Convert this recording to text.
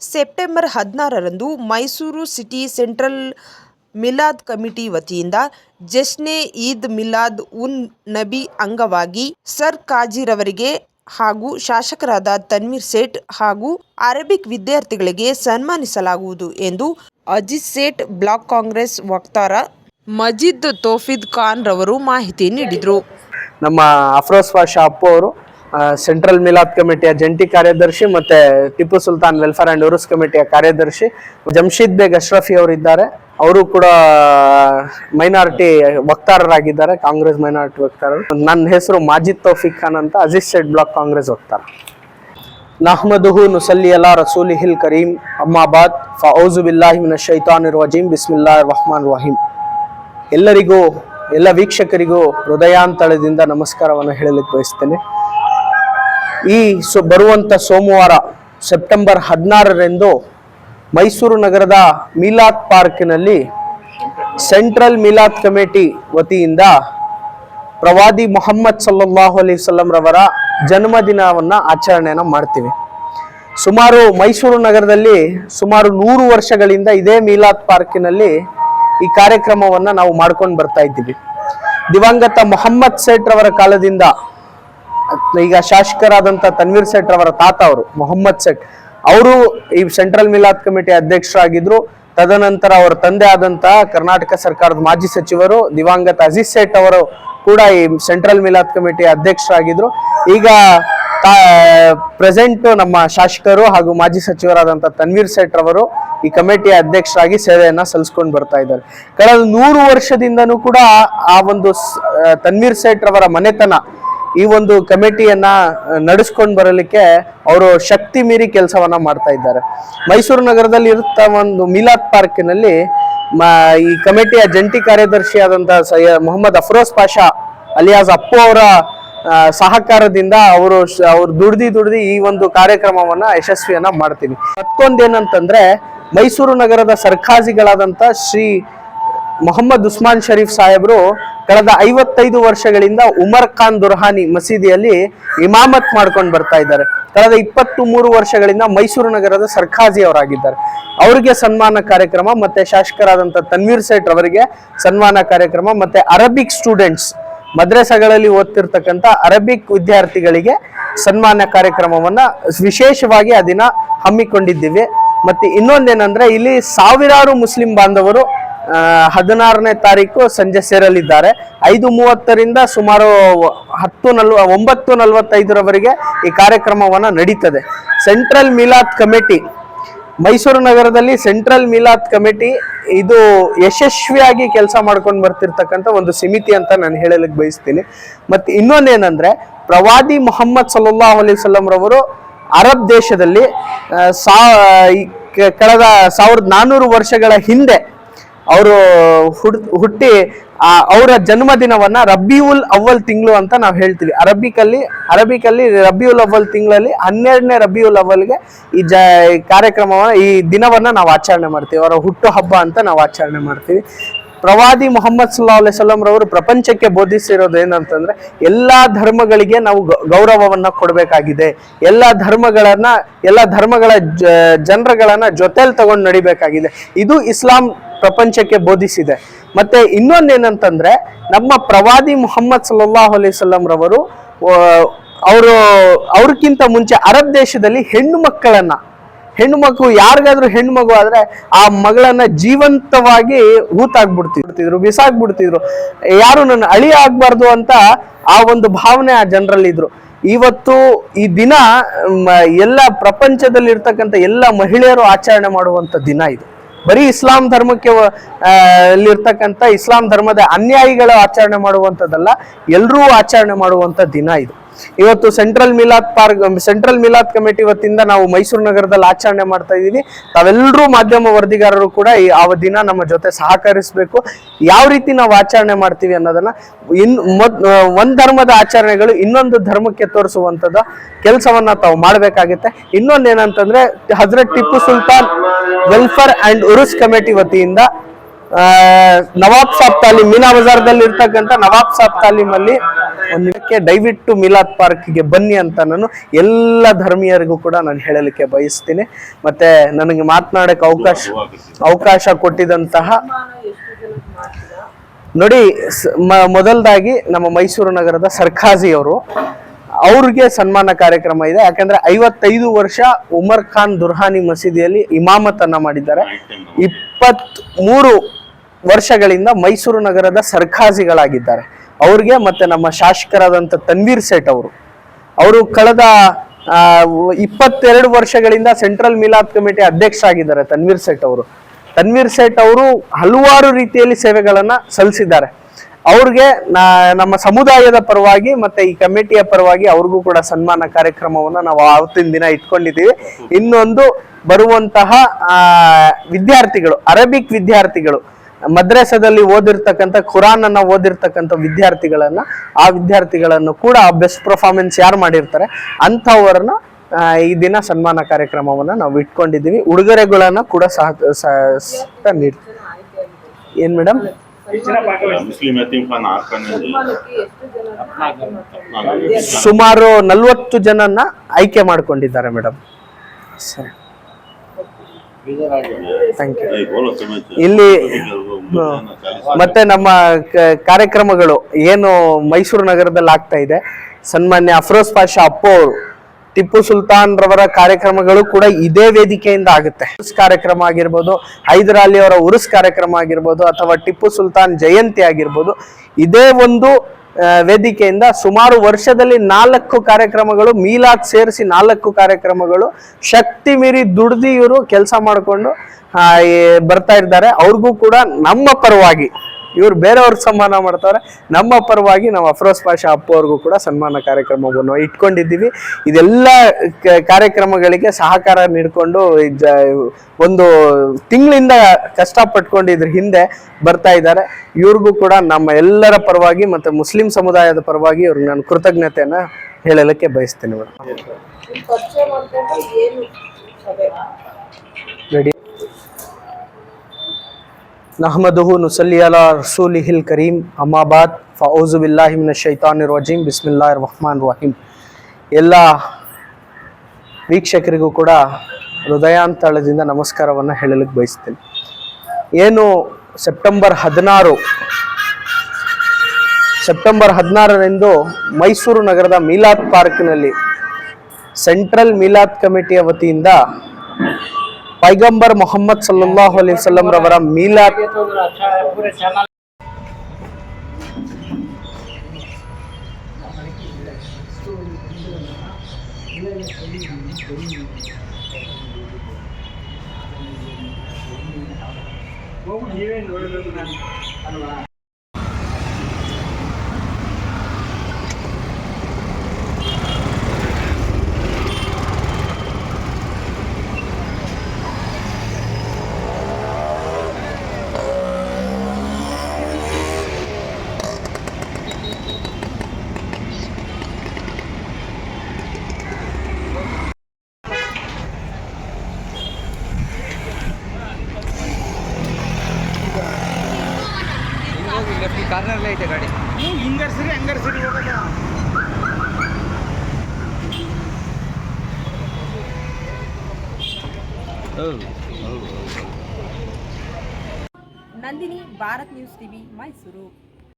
September ಹದಿನಾರರಂದು Mysuru city central Milad committee ವತಿಯಿಂದ ಜಶ್ನೆ ಈದ್ ಮಿಲಾದ್ ಉನ್ ನಬಿ ಅಂಗವಾಗಿ ಸರ್ ಕಾಜಿರವರಿಗೆ ಹಾಗೂ ಶಾಸಕರಾದ ತನ್ವೀರ್ ಸೇಠ್ ಹಾಗೂ ಅರೇಬಿಕ್ ವಿದ್ಯಾರ್ಥಿಗಳಿಗೆ ಸನ್ಮಾನಿಸಲಾಗುವುದು ಎಂದು ಅಜಿತ್ ಸೇಠ್, ಬ್ಲಾಕ್ ಕಾಂಗ್ರೆಸ್ ವಕ್ತಾರ ಮಜಿದ್ ತೋಫಿದ್ ಖಾನ್ ರವರು ಮಾಹಿತಿ ನೀಡಿದರು. ನಮ್ಮ ಅಫ್ರೋಸ್ವಾ ಶಾಪ್ ಅವರು ಸೆಂಟ್ರಲ್ ಮಿಲಾದ್ ಕಮಿಟಿಯ ಜಂಟಿ ಕಾರ್ಯದರ್ಶಿ ಮತ್ತೆ ಟಿಪ್ಪು ಸುಲ್ತಾನ್ ವೆಲ್ಫೇರ್ ಅಂಡ್ ಉರುಸ್ ಕಮಿಟಿಯ ಕಾರ್ಯದರ್ಶಿ ಜಮ್ಶೀದ್ ಬೇಗ್ ಅಶ್ರಫಿ ಅವರು ಇದ್ದಾರೆ ಅವರು ಕೂಡ ಮೈನಾರಿಟಿ ವಕ್ತಾರರಾಗಿದ್ದಾರೆ, ಕಾಂಗ್ರೆಸ್ ಮೈನಾರಿಟಿ ವಕ್ತಾರರು. ನನ್ನ ಹೆಸರು ಮಾಜಿದ್ ತೌಫಿಕ್ ಖಾನ್ ಅಂತ ಅಜೀಜ್ ಸೆಡ್ ಬ್ಲಾಕ್ ಕಾಂಗ್ರೆಸ್ ವಕ್ತಾರ. ನಹ್ಮದುಹು ನುಸಲ್ಲಿ ಅಲಾ ರಸೂಲಿ ಹಿಲ್ ಕರೀಂ, ಅಮ್ಮಾಬಾದ್, ಫೌಜು ಬಿಲ್ಲಾಹಿ ಶೈತಾನ್ ವಜೀಂ ಬಿಸ್ಮಿಲ್ಲಾ ರಹಮಾನ್ ರಹೀಂ. ಎಲ್ಲರಿಗೂ, ಎಲ್ಲ ವೀಕ್ಷಕರಿಗೂ ಹೃದಯಾಂತಳದಿಂದ ನಮಸ್ಕಾರವನ್ನು ಹೇಳಲಿಕ್ಕೆ ಬಯಸ್ತೇನೆ. ಈ ಸೊ ಬರುವಂಥ ಸೋಮವಾರ, ಸೆಪ್ಟೆಂಬರ್ ಹದಿನಾರರಂದು ಮೈಸೂರು ನಗರದ ಮೀಲಾದ್ ಪಾರ್ಕ್ನಲ್ಲಿ ಸೆಂಟ್ರಲ್ ಮೀಲಾತ್ ಕಮಿಟಿ ವತಿಯಿಂದ ಪ್ರವಾದಿ ಮೊಹಮ್ಮದ್ ಸಲ್ಲಾಹು ವಸಲ್ಲಂ ರವರ ಜನ್ಮದಿನವನ್ನು ಆಚರಣೆಯನ್ನು ಮಾಡ್ತೀವಿ. ಸುಮಾರು ಮೈಸೂರು ನಗರದಲ್ಲಿ ಸುಮಾರು ನೂರು ವರ್ಷಗಳಿಂದ ಇದೇ ಮೀಲಾತ್ ಪಾರ್ಕಿನಲ್ಲಿ ಈ ಕಾರ್ಯಕ್ರಮವನ್ನು ನಾವು ಮಾಡ್ಕೊಂಡು ಬರ್ತಾ ಇದ್ದೀವಿ. ದಿವಂಗತ ಮೊಹಮ್ಮದ್ ಸೇಠ್ ರವರ ಕಾಲದಿಂದ ಈಗ ಶಾಸಕರಾದಂತ ತನ್ವೀರ್ ಸೆಟ್ ಅವರ ತಾತ ಅವರು, ಮೊಹಮ್ಮದ್ ಸೇಠ್, ಅವರು ಈ ಸೆಂಟ್ರಲ್ ಮಿಲಾದ್ ಕಮಿಟಿ ಅಧ್ಯಕ್ಷರಾಗಿದ್ರು. ತದನಂತರ ಅವರ ತಂದೆ ಆದಂತಹ ಕರ್ನಾಟಕ ಸರ್ಕಾರದ ಮಾಜಿ ಸಚಿವರು ದಿವಂಗತ ಅಜೀಜ್ ಸೇಠ್ ಅವರು ಕೂಡ ಈ ಸೆಂಟ್ರಲ್ ಮಿಲಾದ್ ಕಮಿಟಿ ಅಧ್ಯಕ್ಷರಾಗಿದ್ರು. ಈಗ ಪ್ರೆಸೆಂಟ್ ನಮ್ಮ ಶಾಸಕರು ಹಾಗೂ ಮಾಜಿ ಸಚಿವರಾದಂಥ ತನ್ವೀರ್ ಸೇಠ್ ರವರು ಈ ಕಮಿಟಿಯ ಅಧ್ಯಕ್ಷರಾಗಿ ಸೇವೆಯನ್ನ ಸಲ್ಲಿಸ್ಕೊಂಡು ಬರ್ತಾ ಇದ್ದಾರೆ. ಕಳೆದ ನೂರು ವರ್ಷದಿಂದನೂ ಕೂಡ ಆ ಒಂದು ತನ್ವೀರ್ ಸೇಠ್ ರವರ ಮನೆತನ ಈ ಒಂದು ಕಮಿಟಿಯನ್ನ ನಡೆಸ್ಕೊಂಡು ಬರಲಿಕ್ಕೆ ಅವರು ಶಕ್ತಿ ಮೀರಿ ಕೆಲಸವನ್ನ ಮಾಡ್ತಾ ಇದ್ದಾರೆ. ಮೈಸೂರು ನಗರದಲ್ಲಿ ಇರುತ್ತ ಒಂದು ಮಿಲಾದ್ ಪಾರ್ಕಿನಲ್ಲಿ ಈ ಕಮಿಟಿಯ ಜಂಟಿ ಕಾರ್ಯದರ್ಶಿಯಾದಂತಹ ಸಯ್ಯ ಮೊಹಮ್ಮದ್ ಅಫ್ರೋಸ್ ಪಾಷಾ, ಅಲಿಯಾಸ್ ಅಪ್ಪು ಅವರ ಸಹಕಾರದಿಂದ ಅವರು ಅವ್ರು ದುಡ್ದಿ ದುಡ್ದಿ ಈ ಒಂದು ಕಾರ್ಯಕ್ರಮವನ್ನ ಯಶಸ್ವಿಯನ್ನ ಮಾಡ್ತೀವಿ. ಮತ್ತೊಂದೇನಂತಂದ್ರೆ ಮೈಸೂರು ನಗರದ ಸರ್ಕಾಜಿಗಳಾದಂತ ಶ್ರೀ ಮೊಹಮ್ಮದ್ ಉಸ್ಮಾನ್ ಶರೀಫ್ ಸಾಹೇಬ್ರು ಕಳೆದ ಐವತ್ತೈದು ವರ್ಷಗಳಿಂದ ಉಮರ್ ಖಾನ್ ದುರ್ಹಾನಿ ಮಸೀದಿಯಲ್ಲಿ ಇಮಾಮತ್ ಮಾಡ್ಕೊಂಡು ಬರ್ತಾ ಇದ್ದಾರೆ. ಕಳೆದ ಇಪ್ಪತ್ತು ಮೂರು ವರ್ಷಗಳಿಂದ ಮೈಸೂರು ನಗರದ ಸರ್ಕಾಜಿ ಅವರಾಗಿದ್ದಾರೆ. ಅವರಿಗೆ ಸನ್ಮಾನ ಕಾರ್ಯಕ್ರಮ ಮತ್ತೆ ಶಾಸಕರಾದಂಥ ತನ್ವೀರ್ ಸೇಠ್ ಅವರಿಗೆ ಸನ್ಮಾನ ಕಾರ್ಯಕ್ರಮ ಮತ್ತೆ ಅರಬಿಕ್ ಸ್ಟೂಡೆಂಟ್ಸ್ ಮದ್ರಸಗಳಲ್ಲಿ ಓದ್ತಿರ್ತಕ್ಕಂಥ ಅರಬಿಕ್ ವಿದ್ಯಾರ್ಥಿಗಳಿಗೆ ಸನ್ಮಾನ ಕಾರ್ಯಕ್ರಮವನ್ನ ವಿಶೇಷವಾಗಿ ಆ ದಿನ ಹಮ್ಮಿಕೊಂಡಿದ್ದೀವಿ. ಮತ್ತೆ ಇನ್ನೊಂದೇನಂದ್ರೆ ಇಲ್ಲಿ ಸಾವಿರಾರು ಮುಸ್ಲಿಂ ಬಾಂಧವರು ಹದಿನಾರನೇ ತಾರೀಕು ಸಂಜೆ ಸೇರಲಿದ್ದಾರೆ. ಐದು ಮೂವತ್ತರಿಂದ ಸುಮಾರು ಹತ್ತು ನಲ್ವ, ಒಂಬತ್ತು ನಲವತ್ತೈದರವರೆಗೆ ಈ ಕಾರ್ಯಕ್ರಮವನ್ನು ನಡೀತದೆ. ಸೆಂಟ್ರಲ್ ಮಿಲಾದ್ ಕಮಿಟಿ, ಮೈಸೂರು ನಗರದಲ್ಲಿ ಸೆಂಟ್ರಲ್ ಮಿಲಾದ್ ಕಮಿಟಿ ಇದು ಯಶಸ್ವಿಯಾಗಿ ಕೆಲಸ ಮಾಡ್ಕೊಂಡು ಬರ್ತಿರ್ತಕ್ಕಂಥ ಒಂದು ಸಮಿತಿ ಅಂತ ನಾನು ಹೇಳಲಿಕ್ಕೆ ಬಯಸ್ತೀನಿ. ಮತ್ತು ಇನ್ನೊಂದೇನೆಂದರೆ, ಪ್ರವಾದಿ ಮೊಹಮ್ಮದ್ ಸಲ್ಲಲ್ಲಾಹು ಅಲೈಹಿ ವಸಲ್ಲಂ ರವರು ಅರಬ್ ದೇಶದಲ್ಲಿ ಸಾ ಕಳೆದ ಸಾವಿರದ ನಾನ್ನೂರು ವರ್ಷಗಳ ಹಿಂದೆ ಅವರು ಹುಟ್ಟಿ ಅವರ ಜನ್ಮದಿನವನ್ನ ರಬಿಯುಲ್ ಅವ್ವಲ್ ತಿಂಗಳು ಅಂತ ನಾವು ಹೇಳ್ತೀವಿ. ಅರಬಿಕಲ್ಲಿ ಅರಬಿಕಲ್ಲಿ ರಬಿಯುಲ್ ಅವ್ವಲ್ ತಿಂಗಳಲ್ಲಿ ಹನ್ನೆರಡನೇ ರಬಿಯುಲ್ ಅವ್ವಲ್ಗೆ ಈ ಜ ಕಾರ್ಯಕ್ರಮವನ್ನ, ಈ ದಿನವನ್ನ ನಾವು ಆಚರಣೆ ಮಾಡ್ತೀವಿ. ಅವರ ಹುಟ್ಟು ಹಬ್ಬ ಅಂತ ನಾವು ಆಚರಣೆ ಮಾಡ್ತೀವಿ. ಪ್ರವಾದಿ ಮೊಹಮ್ಮದ್ ಸಲ್ಲಾ ಅಲೈಹಿ ವಸಲ್ಲಂ ರವರು ಪ್ರಪಂಚಕ್ಕೆ ಬೋಧಿಸಿರೋದು ಏನಂತಂದ್ರೆ ಎಲ್ಲಾ ಧರ್ಮಗಳಿಗೆ ನಾವು ಗೌರವವನ್ನ ಕೊಡಬೇಕಾಗಿದೆ. ಎಲ್ಲಾ ಧರ್ಮಗಳನ್ನ, ಎಲ್ಲಾ ಧರ್ಮಗಳ ಜನರಗಳನ್ನ ಜೊತೆಲಿ ತಗೊಂಡು ನಡಿಬೇಕಾಗಿದೆ. ಇದು ಇಸ್ಲಾಂ ಪ್ರಪಂಚಕ್ಕೆ ಬೋಧಿಸಿದೆ. ಮತ್ತೆ ಇನ್ನೊಂದೇನಂತಂದ್ರೆ ನಮ್ಮ ಪ್ರವಾದಿ ಮೊಹಮ್ಮದ್ ಸಲ್ಲಲ್ಲಾಹು ಅಲೈಹಿ ವಸಲ್ಲಂ ರವರು ಅವರು, ಅವ್ರಕ್ಕಿಂತ ಮುಂಚೆ ಅರಬ್ ದೇಶದಲ್ಲಿ ಹೆಣ್ಣು ಮಕ್ಕಳನ್ನ ಹೆಣ್ಣು ಮಗು ಯಾರಿಗಾದ್ರೂ ಹೆಣ್ಣು ಮಗು ಆದ್ರೆ ಆ ಮಗಳನ್ನ ಜೀವಂತವಾಗಿ ಹೂತಾಗ್ಬಿಡ್ತಿದ್ರು, ಬಿಸಾಕ್ಬಿಡ್ತಿದ್ರು. ಯಾರು ನನ್ನ ಅಳಿ ಆಗ್ಬಾರ್ದು ಅಂತ ಆ ಒಂದು ಭಾವನೆ ಆ ಜನರಲ್ಲಿ ಇದ್ರು ಇವತ್ತು ಈ ದಿನ ಎಲ್ಲ ಪ್ರಪಂಚದಲ್ಲಿ ಇರ್ತಕ್ಕಂಥ ಎಲ್ಲ ಮಹಿಳೆಯರು ಆಚರಣೆ ಮಾಡುವಂತ ದಿನ ಇದು. ಬರೀ ಇಸ್ಲಾಂ ಧರ್ಮಕ್ಕೆ ಇರ್ತಕ್ಕಂಥ ಇಸ್ಲಾಂ ಧರ್ಮದ ಅನ್ಯಾಯಿಗಳು ಆಚರಣೆ ಮಾಡುವಂಥದ್ದಲ್ಲ ಎಲ್ಲರೂ ಆಚರಣೆ ಮಾಡುವಂತ ದಿನ ಇದು. ಇವತ್ತು central Milad park, central Milad committee ವತಿಯಿಂದ ನಾವು ಮೈಸೂರು ನಗರದಲ್ಲಿ ಆಚರಣೆ ಮಾಡ್ತಾ ಇದ್ದೀವಿ. ತಾವೆಲ್ಲರೂ ಮಾಧ್ಯಮ ವರದಿಗಾರರು ಕೂಡ ಈ, ಆ ದಿನ ನಮ್ಮ ಜೊತೆ ಸಹಕರಿಸಬೇಕು. ಯಾವ ರೀತಿ ನಾವು ಆಚರಣೆ ಮಾಡ್ತೀವಿ ಅನ್ನೋದನ್ನ ಇನ್ ಒಂದ್ ಧರ್ಮದ ಆಚರಣೆಗಳು ಇನ್ನೊಂದು ಧರ್ಮಕ್ಕೆ ತೋರಿಸುವಂತದ ಕೆಲಸವನ್ನ ತಾವು ಇನ್ನೊಂದು ಏನಂತಂದ್ರೆ Hazrat Tipu Sultan welfare and Urs committee ವತಿಯಿಂದ ನವಾಬ್ ಸಾಬ್ ತಾಲೀಮ್, ಮೀನಾ ಬಜಾರ್ದಲ್ಲಿ ಇರ್ತಕ್ಕಂಥ ನವಾಬ್ ಸಾಬ್ ತಾಲೀಮಲ್ಲಿ ಒಂದಕ್ಕೆ ದಯವಿಟ್ಟು ಮಿಲಾದ್ ಪಾರ್ಕ್ಗೆ ಬನ್ನಿ ಅಂತ ನಾನು ಎಲ್ಲ ಧರ್ಮೀಯರಿಗೂ ಕೂಡ ನಾನು ಹೇಳಲಿಕ್ಕೆ ಬಯಸ್ತೀನಿ. ಮತ್ತೆ ನನಗೆ ಮಾತನಾಡಕ್ಕೆ ಅವಕಾಶ ಅವಕಾಶ ಕೊಟ್ಟಿದಂತಹ ನೋಡಿ ಮೊದಲದಾಗಿ ನಮ್ಮ ಮೈಸೂರು ನಗರದ ಸರ್ಕಾಜಿ ಅವರು ಅವ್ರಿಗೆ ಸನ್ಮಾನ ಕಾರ್ಯಕ್ರಮ ಇದೆ. ಯಾಕಂದ್ರೆ ಐವತ್ತೈದು ವರ್ಷ ಉಮರ್ ಖಾನ್ ದುರ್ಹಾನಿ ಮಸೀದಿಯಲ್ಲಿ ಇಮಾಮತನ್ನ ಮಾಡಿದ್ದಾರೆ. ಇಪ್ಪತ್ತ್ ಮೂರು ವರ್ಷಗಳಿಂದ ಮೈಸೂರು ನಗರದ ಸರ್ಕಾಜಿಗಳಾಗಿದ್ದಾರೆ. ಅವ್ರಿಗೆ ಮತ್ತೆ ನಮ್ಮ ಶಾಸಕರಾದಂಥ ತನ್ವೀರ್ ಸೇಠ್ ಅವರು. ಅವರು ಕಳೆದ ಇಪ್ಪತ್ತೆರಡು ವರ್ಷಗಳಿಂದ ಸೆಂಟ್ರಲ್ ಮಿಲಾದ್ ಕಮಿಟಿ ಅಧ್ಯಕ್ಷ ಆಗಿದ್ದಾರೆ ತನ್ವೀರ್ ಸೇಠ್ ಅವರು. ತನ್ವೀರ್ ಸೇಠ್ ಅವರು ಹಲವಾರು ರೀತಿಯಲ್ಲಿ ಸೇವೆಗಳನ್ನ ಸಲ್ಲಿಸಿದ್ದಾರೆ. ಅವ್ರಿಗೆ ನಮ್ಮ ಸಮುದಾಯದ ಪರವಾಗಿ ಮತ್ತೆ ಈ ಕಮಿಟಿಯ ಪರವಾಗಿ ಅವ್ರಿಗೂ ಕೂಡ ಸನ್ಮಾನ ಕಾರ್ಯಕ್ರಮವನ್ನ ನಾವು ಆವತ್ತಿನ ದಿನ ಇಟ್ಕೊಂಡಿದ್ದೀವಿ. ಇನ್ನೊಂದು ಬರುವಂತಹ ವಿದ್ಯಾರ್ಥಿಗಳು, ಅರೇಬಿಕ್ ವಿದ್ಯಾರ್ಥಿಗಳು. ಮದ್ರಸದಲ್ಲಿ ಓದಿರ್ತಕ್ಕಂಥ ಖುರಾನ್ ಅನ್ನ ಓದಿರ್ತಕ್ಕಂಥ ವಿದ್ಯಾರ್ಥಿಗಳನ್ನ ಆ ವಿದ್ಯಾರ್ಥಿಗಳನ್ನು ಕೂಡ ಬೆಸ್ಟ್ ಪರ್ಫಾರ್ಮೆನ್ಸ್ ಯಾರು ಮಾಡಿರ್ತಾರೆ ಅಂಥವ್ರನ್ನ ಈ ದಿನ ಸನ್ಮಾನ ಕಾರ್ಯಕ್ರಮವನ್ನ ನಾವು ಇಟ್ಕೊಂಡಿದ್ದೀವಿ. ಉಡುಗೊರೆಗಳನ್ನ ಕೂಡ ಸಹ ನೀಡ್ತೀವಿ ಏನ್ ಮೇಡಮ್ ಸುಮಾರು ನಲ್ವತ್ತು ಜನನ್ನ ಆಯ್ಕೆ ಮಾಡ್ಕೊಂಡಿದ್ದಾರೆ ಮೇಡಮ್ ಸರಿ. ಥ್ಯಾಂಕ್ ಯು ಇಲ್ಲಿ ಮತ್ತೆ ನಮ್ಮ ಕಾರ್ಯಕ್ರಮಗಳು ಏನು ಮೈಸೂರು ನಗರದಲ್ಲಿ ಆಗ್ತಾ ಇದೆ. ಸನ್ಮಾನ್ಯ ಅಫ್ರೋಸ್ ಪಾಷಾ ಅಪ್ಪು ಅವರು ಟಿಪ್ಪು ಸುಲ್ತಾನ್ ರವರ ಕಾರ್ಯಕ್ರಮಗಳು ಕೂಡ ಇದೇ ವೇದಿಕೆಯಿಂದ ಆಗುತ್ತೆ. ಉರ್ಸ್ ಕಾರ್ಯಕ್ರಮ ಆಗಿರ್ಬೋದು ಹೈದರ್ ಅಲಿ ಅವರ ಉರುಸ್ ಕಾರ್ಯಕ್ರಮ ಆಗಿರ್ಬೋದು ಅಥವಾ ಟಿಪ್ಪು ಸುಲ್ತಾನ್ ಜಯಂತಿ ಆಗಿರ್ಬೋದು ಇದೇ ಒಂದು ವೇದಿಕೆಯಿಂದ ಸುಮಾರು ವರ್ಷದಲ್ಲಿ ನಾಲ್ಕು ಕಾರ್ಯಕ್ರಮಗಳು, ಮೀಲಾದ್ ಸೇರಿಸಿ ನಾಲ್ಕು ಕಾರ್ಯಕ್ರಮಗಳು, ಶಕ್ತಿ ಮೀರಿ ದುಡ್ದು ಇವರು ಕೆಲಸ ಮಾಡಿಕೊಂಡು ಬರ್ತಾ ಇದ್ದಾರೆ. ಅವ್ರಿಗೂ ಕೂಡ ನಮ್ಮ ಪರವಾಗಿ ಇವ್ರು ಬೇರೆಯವ್ರಿಗೆ ಸನ್ಮಾನ ಮಾಡ್ತಾರೆ ನಮ್ಮ ಪರವಾಗಿ ನಾವು ಅಫ್ರೋಸ್ ಪಾಷಾ ಅಪ್ಪು ಅವ್ರಿಗೂ ಕೂಡ ಸನ್ಮಾನ ಕಾರ್ಯಕ್ರಮವನ್ನು ಇಟ್ಕೊಂಡಿದ್ದೀವಿ. ಇದೆಲ್ಲ ಕಾರ್ಯಕ್ರಮಗಳಿಗೆ ಸಹಕಾರ ನೀಡಿಕೊಂಡು ಒಂದು ತಿಂಗಳಿಂದ ಕಷ್ಟಪಟ್ಕೊಂಡು ಇದ್ರ ಹಿಂದೆ ಬರ್ತಾ ಇದ್ದಾರೆ. ಇವ್ರಿಗೂ ಕೂಡ ನಮ್ಮ ಎಲ್ಲರ ಪರವಾಗಿ ಮತ್ತು ಮುಸ್ಲಿಂ ಸಮುದಾಯದ ಪರವಾಗಿ ಇವ್ರಿಗೆ ನಾನು ಕೃತಜ್ಞತೆಯನ್ನು ಹೇಳಲಿಕ್ಕೆ ಬಯಸ್ತೀನಿ ಮೇಡಮ್. ನಹಮದುಹು الكريم. ರಸೂಲಿಹಿಲ್ ಕರೀಂ ಅಮಾಬಾದ್ ಮಿನ ಶೈತಾನಿರ್ ರಜೀಮ್ الله ರಹಮಾನ್ ರಹೀಮ್ ಎಲ್ಲ ವೀಕ್ಷಕರಿಗೂ ಕೂಡ ಹೃದಯಾಂತಳದಿಂದ ನಮಸ್ಕಾರವನ್ನು ಹೇಳಲಿಕ್ಕೆ ಬಯಸ್ತೀನಿ. ಏನು ಸೆಪ್ಟೆಂಬರ್ ಹದಿನಾರು, ಸೆಪ್ಟೆಂಬರ್ ಹದಿನಾರರಂದು ಮೈಸೂರು ನಗರದ ಮೀಲಾದ್ ಪಾರ್ಕ್ನಲ್ಲಿ ಸೆಂಟ್ರಲ್ ಮೀಲಾದ್ ಕಮಿಟಿಯ ವತಿಯಿಂದ ಪೈಗಂಬರ್ ಮೊಹಮ್ಮದ್ ಸಲ್ಲಲ್ಲಾಹು ಅಲೈಹಿ ವಸಲ್ಲಂ ರವರ ಮೀಲಾದ್ ಕಾರ್ನರ್ಲೇ ಐತೆ ಗಾಡಿ. ಹಿಂಗರ್ಸ್ರಿ ಹಂಗರ್ಸ್ರಿ ಹೋಗೋದು? Nandini Bharat news TV Mysuru.